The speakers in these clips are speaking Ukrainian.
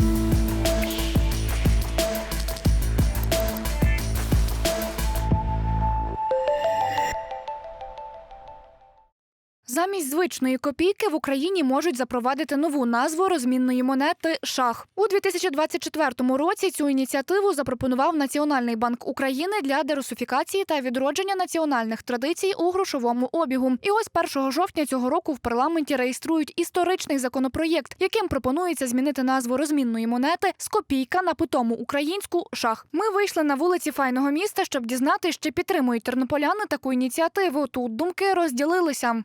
Bye. Замість звичної копійки в Україні можуть запровадити нову назву розмінної монети шах. У 2024 році цю ініціативу запропонував Національний банк України для дерусифікації та відродження національних традицій у грошовому обігу. І ось 1 жовтня цього року в парламенті реєструють історичний законопроєкт, яким пропонується змінити назву розмінної монети з копійка на питому українську шах. Ми вийшли на вулиці файного міста, щоб дізнатися, чи підтримують тернополяни таку ініціативу. Тут думки розділилися.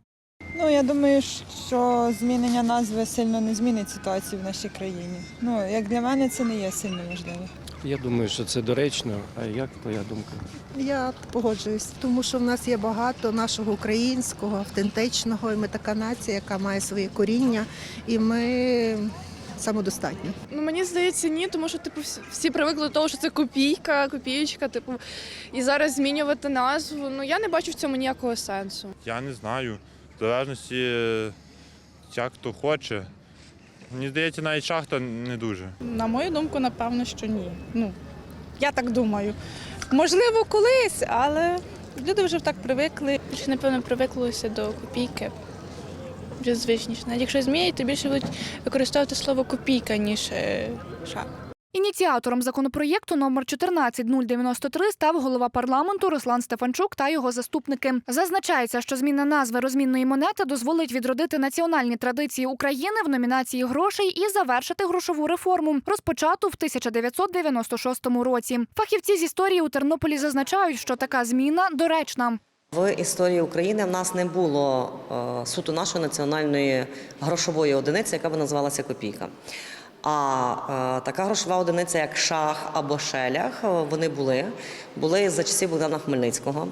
Ну, я думаю, що змінення назви сильно не змінить ситуацію в нашій країні. Ну, як для мене, це не є сильно важливо. Я думаю, що це доречно. А як твоя думка? Я погоджуюсь, тому що в нас є багато нашого українського, автентичного, і ми така нація, яка має своє коріння, і ми самодостатні. Ну мені здається, ні, тому що типу всі- привикли до того, що це копійка, копієчка, типу, і зараз змінювати назву. Ну я не бачу в цьому ніякого сенсу. Я не знаю. В залежності, е, як хто хоче. Мені здається, навіть шахта не дуже. На мою думку, напевно, що ні. Ну, я так думаю. Можливо, колись, але люди вже так привикли. Більше, напевно, привиклося до копійки. Вже звичніше. Навіть якщо змінять, то більше будуть використовувати слово копійка, ніж е, шах. Ініціатором законопроєкту номер 14093 став голова парламенту Руслан Стефанчук та його заступники. Зазначається, що зміна назви розмінної монети дозволить відродити національні традиції України в номінації грошей і завершити грошову реформу, розпочату в 1996 році. Фахівці з історії у Тернополі зазначають, що така зміна доречна. В історії України в нас не було е, суто нашої національної грошової одиниці, яка би називалася копійка. А е, така грошова одиниця, як шах або шелях, е, вони були. Були за часів Богдана Хмельницького.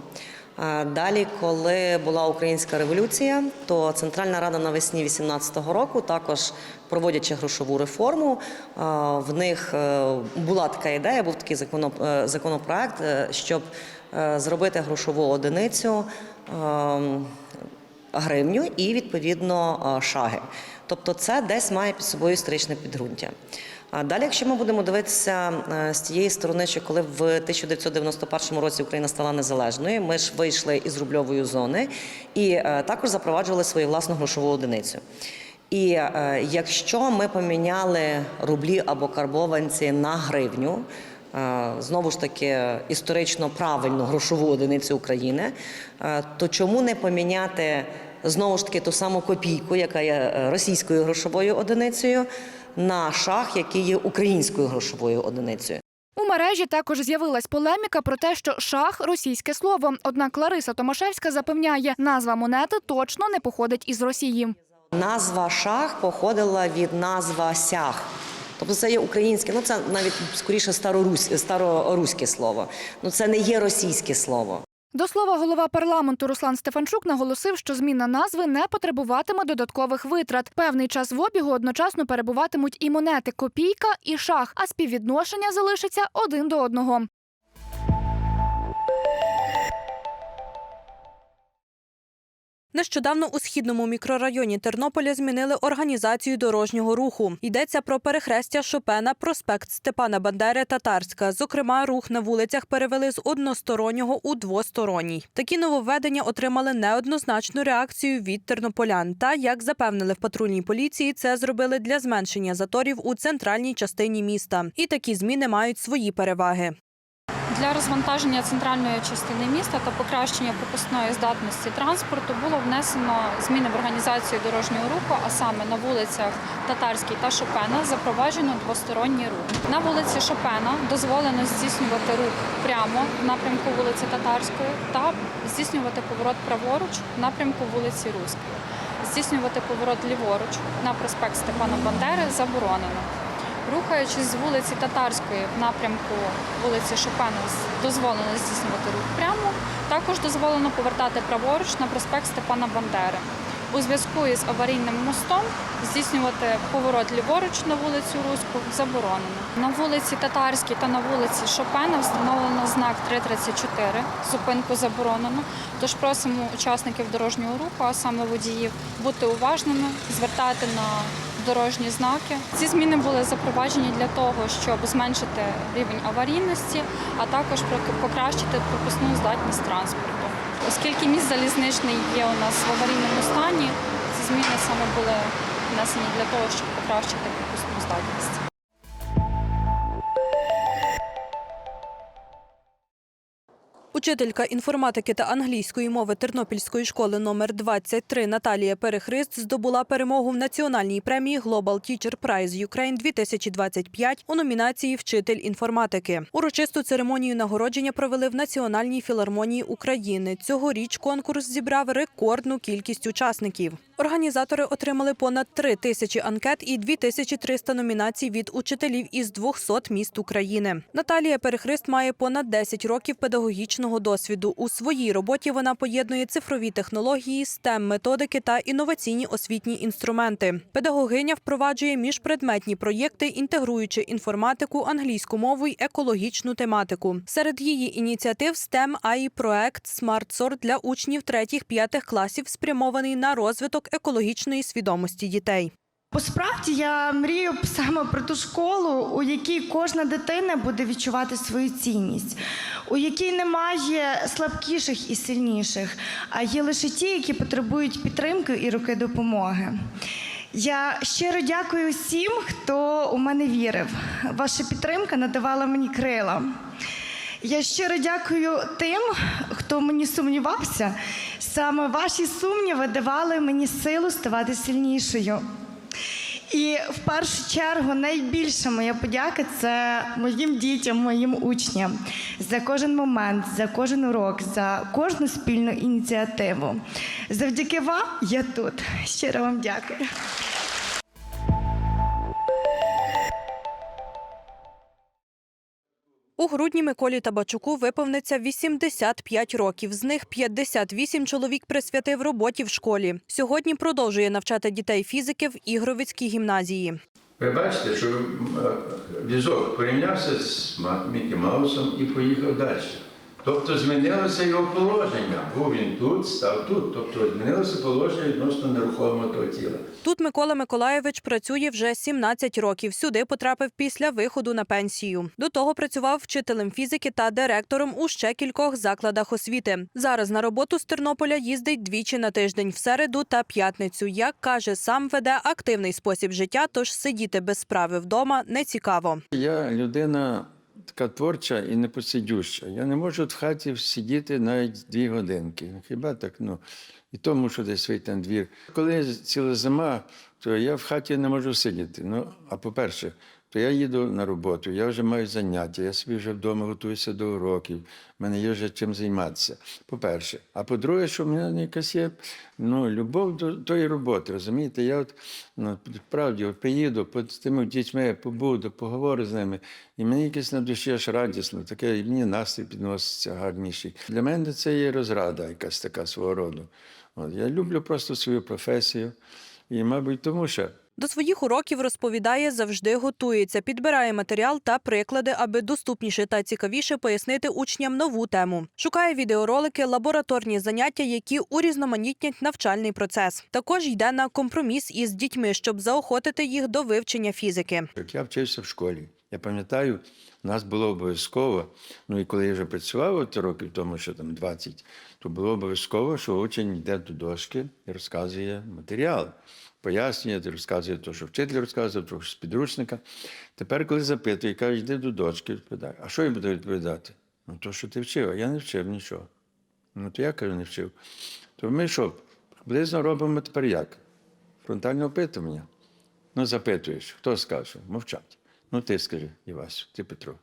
Е, Далі, коли була українська революція, то Центральна Рада навесні 18-го року, також проводячи грошову реформу, в них була така ідея, був такий законоп- законопроект, щоб зробити грошову одиницю ем, гривню і відповідно е, шаги. Тобто це десь має під собою історичне підґрунтя. А далі, якщо ми будемо дивитися е, з тієї сторони, що коли в 1991 році Україна стала незалежною, ми ж вийшли із рубльової зони і е, також запроваджували свою власну грошову одиницю. І якщо ми поміняли рублі або карбованці на гривню, знову ж таки історично правильну грошову одиницю України, е, то чому не поміняти знову ж таки ту саму копійку, яка є е, російською грошовою одиницею, на шах, який є українською грошовою одиницею? У мережі також з'явилась полеміка про те, що шах російське слово. Однак Лариса Томашевська запевняє, назва монети точно не походить із Росії. Назва шах походила від назва сяг. Тобто це є українське, ну це навіть скоріше старорусь, староруське слово. Ну це не є російське слово. До слова, голова парламенту Руслан Стефанчук наголосив, що зміна назви не потребуватиме додаткових витрат. Певний час в обігу одночасно перебуватимуть і монети копійка, і шах, а співвідношення залишиться один до одного. Нещодавно у східному мікрорайоні Тернополя змінили організацію дорожнього руху. Йдеться про перехрестя Шопена, проспект Степана Бандери, Татарська. Зокрема, рух на вулицях перевели з одностороннього у двосторонній. Такі нововведення отримали неоднозначну реакцію від тернополян. Та як запевнили в патрульній поліції, це зробили для зменшення заторів у центральній частині міста. І такі зміни мають свої переваги. Для розвантаження центральної частини міста та покращення пропускної здатності транспорту було внесено зміни в організацію дорожнього руху, а саме на вулицях Татарській та Шопена запроваджено двосторонній рух. На вулиці Шопена дозволено здійснювати рух прямо в напрямку вулиці Татарської та здійснювати поворот праворуч в напрямку вулиці Руської. Здійснювати поворот ліворуч на проспект Степана Бандери заборонено. Рухаючись з вулиці Татарської в напрямку вулиці Шопена, дозволено здійснювати рух прямо. Також дозволено повертати праворуч на проспект Степана Бандери. У зв'язку із аварійним мостом здійснювати поворот ліворуч на вулицю Руську заборонено. На вулиці Татарській та на вулиці Шопена встановлено знак 334, зупинку заборонено. Тож просимо учасників дорожнього руху, а саме водіїв, бути уважними, звертати на дорожні знаки. Ці зміни були запроваджені для того, щоб зменшити рівень аварійності, а також покращити пропускну здатність транспорту. Оскільки міст залізничний є у нас в аварійному стані, ці зміни саме були внесені для того, щоб покращити пропускну здатність. Учителька інформатики та англійської мови Тернопільської школи номер 23 Наталія Перехрист здобула перемогу в національній премії Global Teacher Prize Ukraine 2025 у номінації Вчитель інформатики. Урочисту церемонію нагородження провели в Національній філармонії України. Цьогоріч конкурс зібрав рекордну кількість учасників. Організатори отримали понад 3 тисячі анкет і 2300 номінацій від учителів із 200 міст України. Наталія Перехрист має понад 10 років педагогічного досвіду. У своїй роботі вона поєднує цифрові технології, stem методики та інноваційні освітні інструменти. Педагогиня впроваджує міжпредметні проєкти, інтегруючи інформатику, англійську мову й екологічну тематику. Серед її ініціатив STEM AI проект Smart Sort для учнів 3-5 класів спрямований на розвиток екологічної свідомості дітей. Посправді я мрію саме про ту школу, у якій кожна дитина буде відчувати свою цінність, у якій немає слабкіших і сильніших, а є лише ті, які потребують підтримки і руки допомоги. Я щиро дякую всім, хто у мене вірив. Ваша підтримка надавала мені крила. Я щиро дякую тим, хто мені сумнівався. Саме ваші сумніви давали мені силу ставати сильнішою. І в першу чергу найбільша моя подяка це моїм дітям, моїм учням за кожен момент, за кожен урок, за кожну спільну ініціативу. Завдяки вам я тут. Щиро вам дякую. У грудні Миколі Табачуку виповниться 85 років. З них 58 чоловік присвятив роботі в школі. Сьогодні продовжує навчати дітей фізики в Ігровицькій гімназії. Ви бачите, що е, візок порівнявся з Мікі Маусом і поїхав далі. Тобто змінилося його положення. Був він тут, став тут. Тобто змінилося положення відносно нерухомого того тіла. Тут Микола Миколаєвич працює вже 17 років. Сюди потрапив після виходу на пенсію. До того працював вчителем фізики та директором у ще кількох закладах освіти. Зараз на роботу з Тернополя їздить двічі на тиждень в середу та п'ятницю. Як каже, сам веде активний спосіб життя, тож сидіти без справи вдома не цікаво. Я людина така творча і непосидюща. Я не можу в хаті сидіти навіть дві годинки. Хіба так? Ну, і то мушу десь вийти на двір. Коли ціла зима, то я в хаті не можу сидіти. Ну, а по-перше, то я їду на роботу, я вже маю заняття, я собі вже вдома готуюся до уроків, в мене є вже чим займатися. По-перше. А по-друге, що в мене якась є ну, любов до тої роботи. Розумієте, я от ну, справді от приїду з тими дітьми, побуду, поговорю з ними, і мені якось на душі аж радісно, таке, і мені настрій підноситься гарніший. Для мене це є розрада якась така свого роду. От, я люблю просто свою професію, і, мабуть, тому що. До своїх уроків розповідає, завжди готується, підбирає матеріал та приклади, аби доступніше та цікавіше пояснити учням нову тему. Шукає відеоролики, лабораторні заняття, які урізноманітнять навчальний процес. Також йде на компроміс із дітьми, щоб заохотити їх до вивчення фізики. Я вчився в школі. Я пам'ятаю, у нас було обов'язково, ну і коли я вже працював от років тому, що там 20, то було обов'язково, що учень йде до дошки і розказує матеріал. Пояснює, розказує те, що вчитель розказував, трохи з підручника. Тепер, коли запитує, каже, йди до дошки, відповідає. А що я буду відповідати? Ну, то, що ти вчив, а я не вчив нічого. Ну, то я кажу, не вчив. То ми що, приблизно робимо тепер як? Фронтальне опитування. Ну, запитуєш, хто скаже? Мовчать. Ну, ти скажи, Івасю, ти Петро.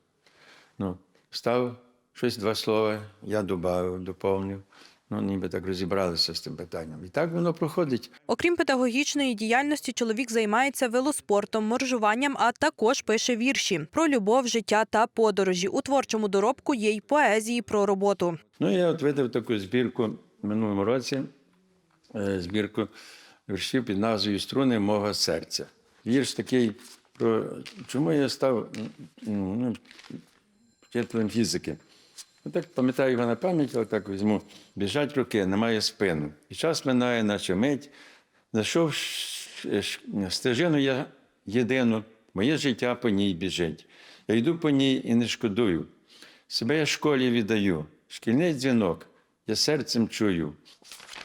Ну, став щось два слова, я додав, доповнив. Ну, ніби так розібралися з тим питанням. І так воно проходить. Окрім педагогічної діяльності, чоловік займається велоспортом, моржуванням, а також пише вірші про любов, життя та подорожі. У творчому доробку є й поезії про роботу. Ну, я от видав таку збірку в минулому році, е, збірку віршів під назвою Струни мого серця. Вірш такий про чому я став ну, вчителем фізики. Ну, так пам'ятаю його на пам'ять, але так візьму. Біжать роки, немає спину. І час минає, наче мить. Знайшов стежину я єдину, моє життя по ній біжить. Я йду по ній і не шкодую. Себе я школі віддаю. Шкільний дзвінок я серцем чую.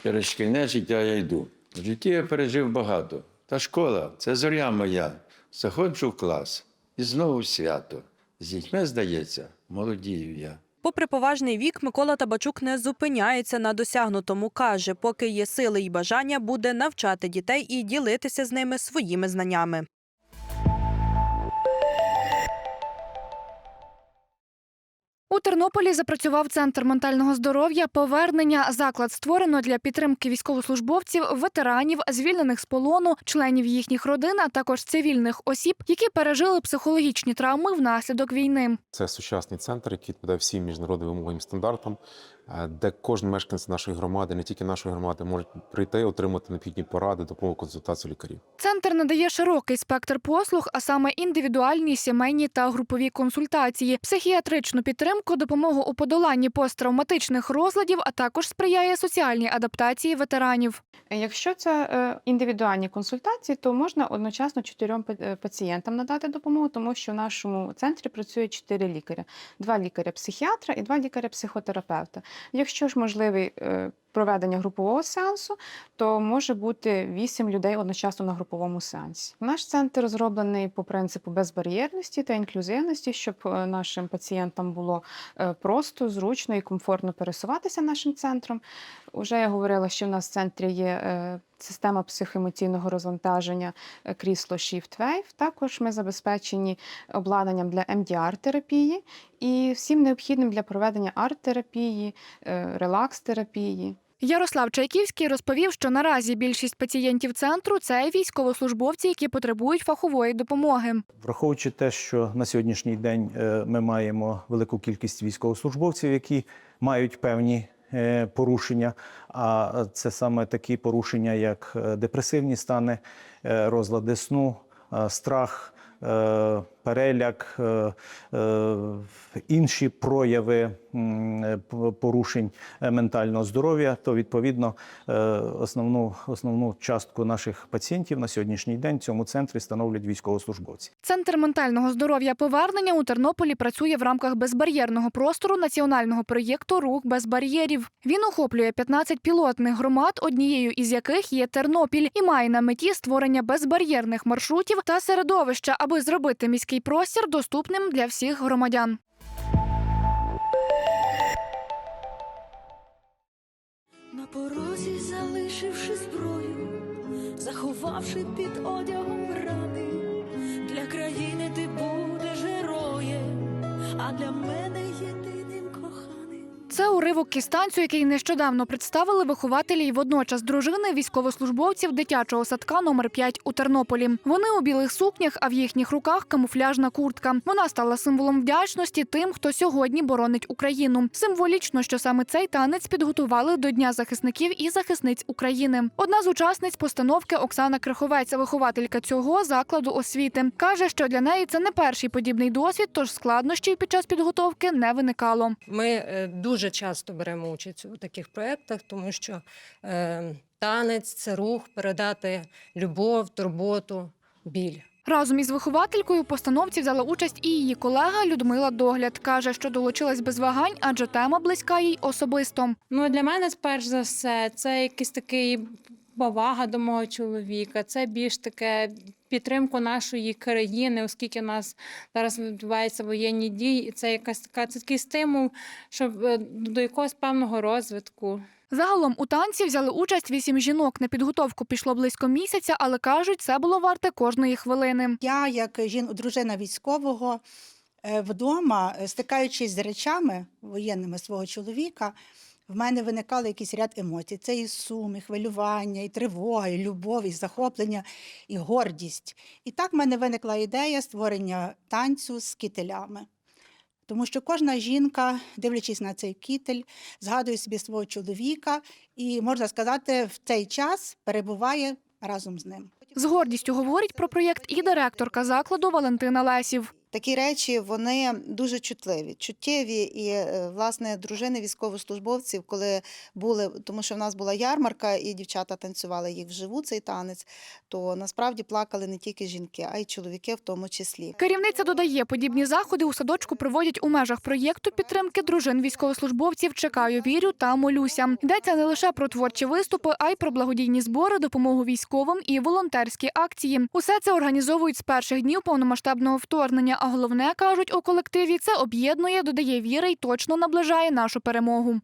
Через шкільне життя я йду. В житті я пережив багато. Та школа це зоря моя. Заходжу в клас і знову свято. З дітьми, здається, молодію я. Попри поважний вік, Микола Табачук не зупиняється на досягнутому. Каже, поки є сили і бажання, буде навчати дітей і ділитися з ними своїми знаннями. У Тернополі запрацював центр ментального здоров'я. Повернення заклад створено для підтримки військовослужбовців, ветеранів, звільнених з полону, членів їхніх родин, а також цивільних осіб, які пережили психологічні травми внаслідок війни. Це сучасний центр, який відповідає всім міжнародним вимогам стандартам, де кожен мешканець нашої громади, не тільки нашої громади, може прийти, і отримати необхідні поради, допомогу, консультацію лікарів. Центр надає широкий спектр послуг, а саме індивідуальні, сімейні та групові консультації, психіатричну підтримку, допомогу у подоланні посттравматичних розладів, а також сприяє соціальній адаптації ветеранів. Якщо це е, індивідуальні консультації, то можна одночасно чотирьом е, пацієнтам надати допомогу, тому що в нашому центрі працює чотири лікаря: два лікаря-психіатра і два лікаря-психотерапевта. Якщо ж можливий е, проведення групового сеансу, то може бути вісім людей одночасно на груповому сеансі. Наш центр розроблений по принципу безбар'єрності та інклюзивності, щоб е, нашим пацієнтам було е, просто, зручно і комфортно пересуватися нашим центром. Уже я говорила, що в нас в центрі є е, система психоемоційного розвантаження крісло Shift Wave. Також ми забезпечені обладнанням для MDR-терапії і всім необхідним для проведення арт-терапії, релакс-терапії. Ярослав Чайківський розповів, що наразі більшість пацієнтів центру це військовослужбовці, які потребують фахової допомоги. Враховуючи те, що на сьогоднішній день е, ми маємо велику кількість військовослужбовців, які мають певні е, порушення, а це саме такі порушення, як е, депресивні стани, розлади сну, страх. Переляк, е, е, інші прояви порушень е, ментального здоров'я, то відповідно основну, основну частку наших пацієнтів на сьогоднішній день в цьому центрі становлять військовослужбовці. Центр ментального здоров'я повернення у Тернополі працює в рамках безбар'єрного простору національного проєкту Рух без бар'єрів. Він охоплює 15 пілотних громад, однією із яких є Тернопіль, і має на меті створення безбар'єрних маршрутів та середовища, аби зробити міський простір доступним для всіх громадян. На порозі залишивши зброю, заховавши під одягом рани, для країни ти будеш героєм, а для мене. Це уривок із танцю, який нещодавно представили вихователі й водночас дружини військовослужбовців дитячого садка номер 5 у Тернополі. Вони у білих сукнях, а в їхніх руках камуфляжна куртка. Вона стала символом вдячності тим, хто сьогодні боронить Україну. Символічно, що саме цей танець підготували до Дня захисників і захисниць України. Одна з учасниць постановки Оксана Криховець, вихователька цього закладу освіти, каже, що для неї це не перший подібний досвід, тож складнощів під час підготовки не виникало. Ми е, дуже часто беремо участь у таких проєктах, тому що е, танець це рух передати любов, турботу, біль. Разом із вихователькою постановці взяла участь і її колега Людмила Догляд. Каже, що долучилась без вагань, адже тема близька їй особисто. Ну, для мене, перш за все, це якийсь такий повага до мого чоловіка, це більш таке підтримку нашої країни, оскільки у нас зараз відбуваються воєнні дії, і це якась така це такий стимул, щоб е, до якогось певного розвитку. Загалом у танці взяли участь вісім жінок. На підготовку пішло близько місяця, але кажуть, це було варте кожної хвилини. Я, як жін, дружина військового, е, вдома, е, стикаючись з речами воєнними свого чоловіка, в мене виникали якийсь ряд емоцій. Це і сум, і хвилювання, і тривога, і любов, і захоплення, і гордість. І так в мене виникла ідея створення танцю з кителями. Тому що кожна жінка, дивлячись на цей кітель, згадує собі свого чоловіка і, можна сказати, в цей час перебуває разом з ним. З гордістю говорить про проєкт і директорка закладу Валентина Лесів. Такі речі вони дуже чутливі, чуттєві. І е, власне дружини військовослужбовців, коли були, тому що в нас була ярмарка, і дівчата танцювали їх вживу цей танець, то насправді плакали не тільки жінки, а й чоловіки в тому числі. Керівниця додає, подібні заходи у садочку проводять у межах проєкту підтримки дружин військовослужбовців Чекаю, вірю та молюся. Йдеться не лише про творчі виступи, а й про благодійні збори, допомогу військовим і волонтерські акції. Усе це організовують з перших днів повномасштабного вторгнення. А головне кажуть у колективі, це об'єднує, додає віри і точно наближає нашу перемогу.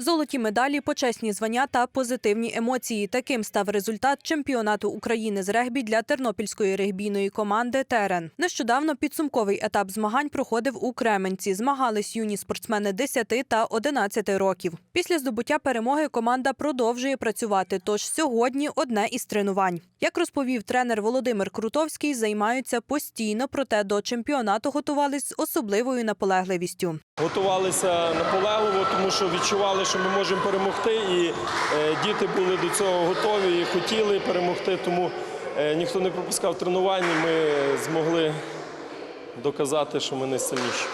Золоті медалі, почесні звання та позитивні емоції. Таким став результат чемпіонату України з регбі для тернопільської регбійної команди Терен. Нещодавно підсумковий етап змагань проходив у Кременці. Змагались юні спортсмени 10 та 11 років. Після здобуття перемоги команда продовжує працювати. Тож сьогодні одне із тренувань. Як розповів тренер Володимир Крутовський, займаються постійно, проте до чемпіонату готувались з особливою наполегливістю. Готувалися наполегливо, тому що відчували, що ми можемо перемогти, і е, діти були до цього готові і хотіли перемогти, тому е, ніхто не пропускав тренувань. і Ми змогли доказати, що ми найсильніші.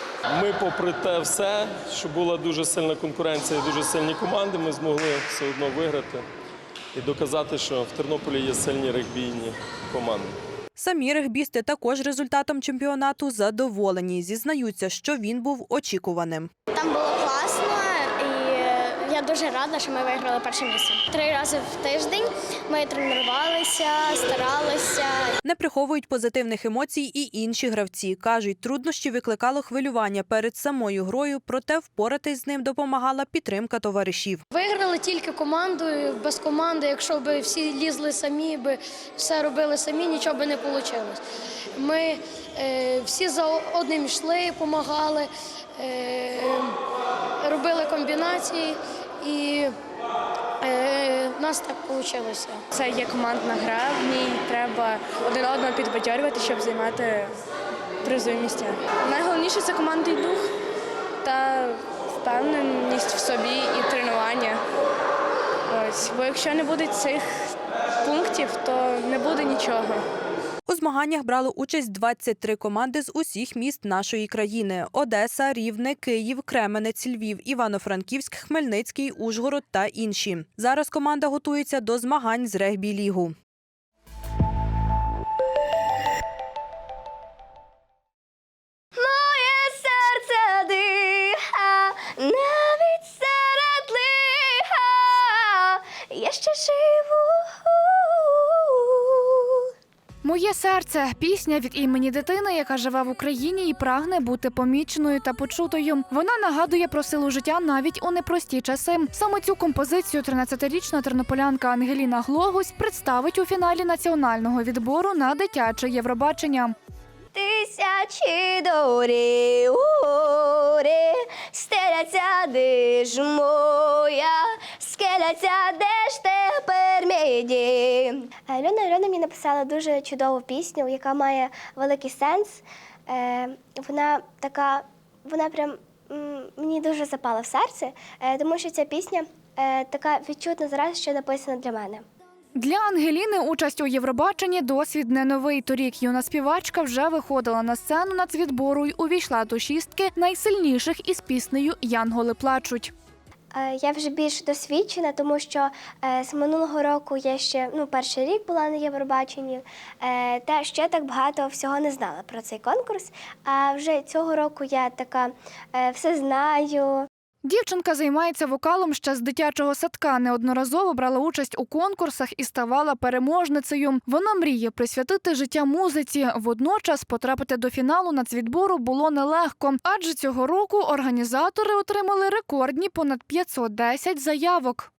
Ми, попри те все, що була дуже сильна конкуренція і дуже сильні команди, ми змогли все одно виграти і доказати, що в Тернополі є сильні регбійні команди. Самі регбісти також результатом чемпіонату задоволені. Зізнаються, що він був очікуваним. Там було класно, і я дуже рада, що ми виграли перше місце. Три рази в тиждень ми тренувалися, старалися. Не приховують позитивних емоцій і інші гравці. Кажуть, труднощі викликало хвилювання перед самою грою, проте впоратись з ним допомагала підтримка товаришів. Виграли тільки командою, без команди. Якщо б всі лізли самі, би все робили самі, нічого би не вийшло. Ми е, всі за одним йшли, допомагали, е, робили комбінації і е, в нас так вийшло. Це є командна гра, в ній треба один одного підбадьорювати, щоб займати призові місця. Найголовніше це командний дух та впевненість в собі і тренування. Ось, бо якщо не буде цих пунктів, то не буде нічого. У змаганнях брало участь 23 команди з усіх міст нашої країни: Одеса, Рівне, Київ, Кременець, Львів, Івано-Франківськ, Хмельницький, Ужгород та інші. Зараз команда готується до змагань з серце диха, навіть серед лиха, я ще живу. Моє серце пісня від імені дитини, яка живе в Україні і прагне бути поміченою та почутою. Вона нагадує про силу життя навіть у непрості часи. Саме цю композицію 13-річна тернополянка Ангеліна Глогусь представить у фіналі національного відбору на дитяче Євробачення. Тисячі дорі гори стеляться, де ж моя, скеляться, де тепер. Альона Альона мені написала дуже чудову пісню, яка має великий сенс. Е, вона така, вона прям мені дуже запала в серце, е, тому що ця пісня е, така відчутна зараз, що написана для мене. Для Ангеліни участь у Євробаченні досвід не новий. Торік юна співачка вже виходила на сцену нацвідбору й увійшла до шістки найсильніших із піснею Янголи плачуть. Е, Я вже більш досвідчена, тому що е, з минулого року я ще ну, перший рік була на Євробаченні, е, та ще так багато всього не знала про цей конкурс. А вже цього року я така все знаю. Дівчинка займається вокалом ще з дитячого садка. Неодноразово брала участь у конкурсах і ставала переможницею. Вона мріє присвятити життя музиці. Водночас потрапити до фіналу нацвідбору було нелегко, адже цього року організатори отримали рекордні понад 510 заявок.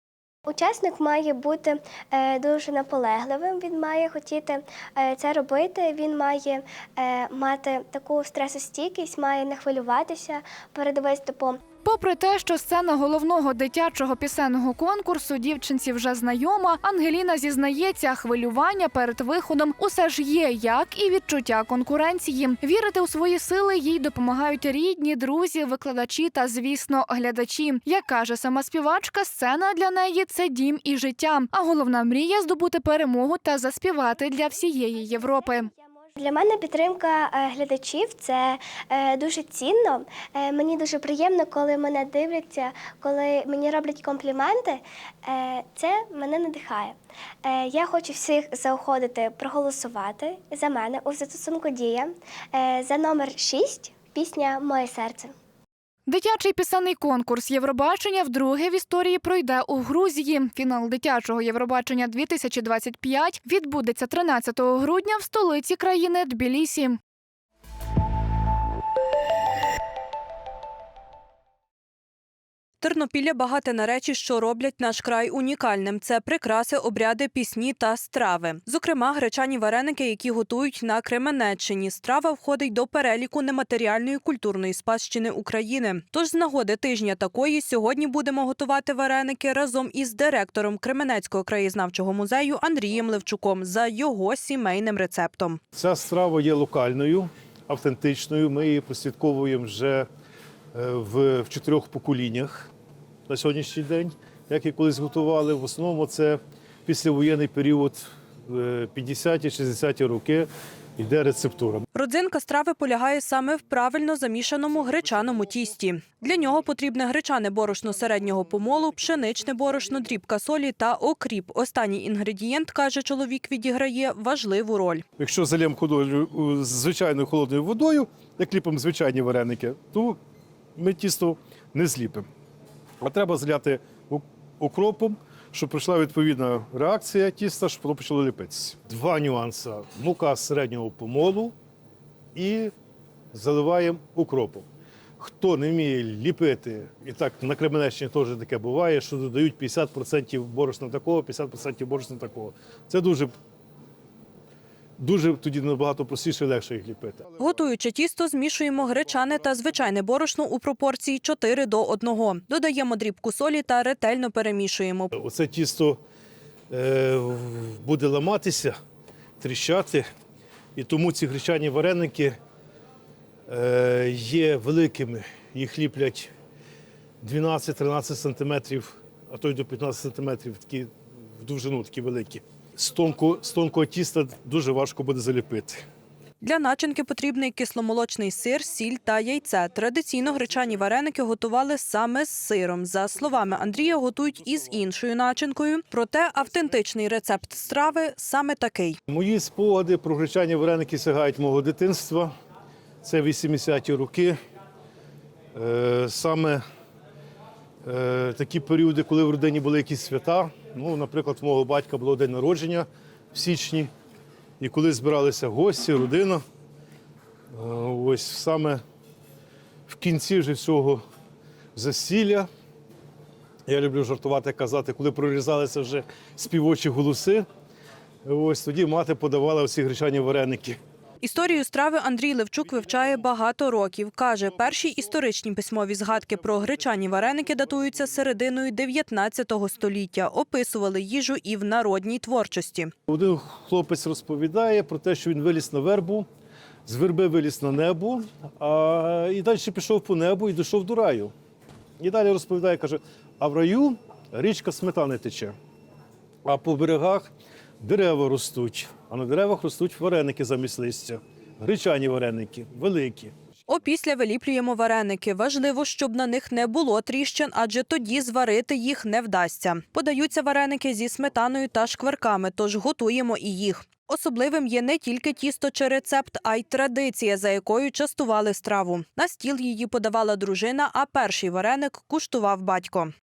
Учасник має бути е, дуже наполегливим, він має хотіти е, це робити, він має е, мати таку стресостійкість, має не хвилюватися перед виступом. Попри те, що сцена головного дитячого пісенного конкурсу дівчинці вже знайома, Ангеліна зізнається, хвилювання перед виходом усе ж є, як і відчуття конкуренції. Вірити у свої сили їй допомагають рідні, друзі, викладачі та, звісно, глядачі. Як каже сама співачка, сцена для неї це дім і життя. А головна мрія здобути перемогу та заспівати для всієї Європи. Для мене підтримка е, глядачів це е, дуже цінно. Е, Мені дуже приємно, коли мене дивляться, коли мені роблять компліменти. Це мене надихає. Я хочу всіх заохотити проголосувати за мене у застосунку Дія за номер 6 пісня Моє серце. Дитячий пісенний конкурс Євробачення вдруге в історії пройде у Грузії. Фінал дитячого Євробачення 2025 відбудеться 13 грудня в столиці країни Тбілісі. Тернопілля багате на речі, що роблять наш край унікальним. Це прикраси, обряди, пісні та страви. Зокрема, гречані вареники, які готують на Кременеччині. Страва входить до переліку нематеріальної культурної спадщини України. Тож з нагоди тижня такої сьогодні будемо готувати вареники разом із директором Кременецького краєзнавчого музею Андрієм Левчуком за його сімейним рецептом. Ця страва є локальною, автентичною. Ми її прослідковуємо вже в, в чотирьох поколіннях на сьогоднішній день. Як і колись готували, в основному це післявоєнний період, е, 50-60-ті роки, йде рецептура. Родзинка страви полягає саме в правильно замішаному гречаному тісті. Для нього потрібне гречане борошно середнього помолу, пшеничне борошно, дрібка солі та окріп. Останній інгредієнт, каже чоловік, відіграє важливу роль. Якщо залємо ходою у- звичайною холодною водою, як ліпимо звичайні вареники, то ми тісто не зліпимо. А треба зляти укропом, щоб пройшла відповідна реакція тіста, щоб воно почало ліпитися. Два нюанси: мука середнього помолу і заливаємо укропом. Хто не вміє ліпити, і так на Кременеччині теж таке буває, що додають 50% борошна такого, 50% борошна такого. Це дуже, дуже тоді набагато простіше і легше їх ліпити. Готуючи тісто, змішуємо гречане та звичайне борошно у пропорції 4 до 1. Додаємо дрібку солі та ретельно перемішуємо. Оце тісто е, буде ламатися, тріщати, і тому ці гречані вареники е, є великими. Їх ліплять 12-13 сантиметрів, а то й до 15 сантиметрів, такі в довжину такі великі. З тонкого, з тонкого тіста дуже важко буде заліпити. Для начинки потрібний кисломолочний сир, сіль та яйце. Традиційно гречані вареники готували саме з сиром. За словами Андрія, готують із іншою начинкою. Проте автентичний рецепт страви саме такий. Мої спогади про гречані вареники сягають мого дитинства. Це 80-ті роки. Е, Саме е, такі періоди, коли в родині були якісь свята. Ну, наприклад, в мого батька було день народження в січні. І коли збиралися гості, родина, е, ось саме в кінці вже всього засілля. Я люблю жартувати, казати, коли прорізалися вже співочі голоси. Ось тоді мати подавала всі гречані вареники. Історію страви Андрій Левчук вивчає багато років. Каже, перші історичні письмові згадки про гречані вареники датуються серединою 19 століття. Описували їжу і в народній творчості. Один хлопець розповідає про те, що він виліз на вербу, з верби виліз на небо, а і далі пішов по небу і дійшов до раю. І далі розповідає, каже: а в раю річка сметани тече, а по берегах дерева ростуть, а на деревах ростуть вареники замість листя, гречані вареники, великі. Опісля виліплюємо вареники. Важливо, щоб на них не було тріщин, адже тоді зварити їх не вдасться. Подаються вареники зі сметаною та шкварками, тож готуємо і їх. Особливим є не тільки тісто чи рецепт, а й традиція, за якою частували страву. На стіл її подавала дружина, а перший вареник куштував батько.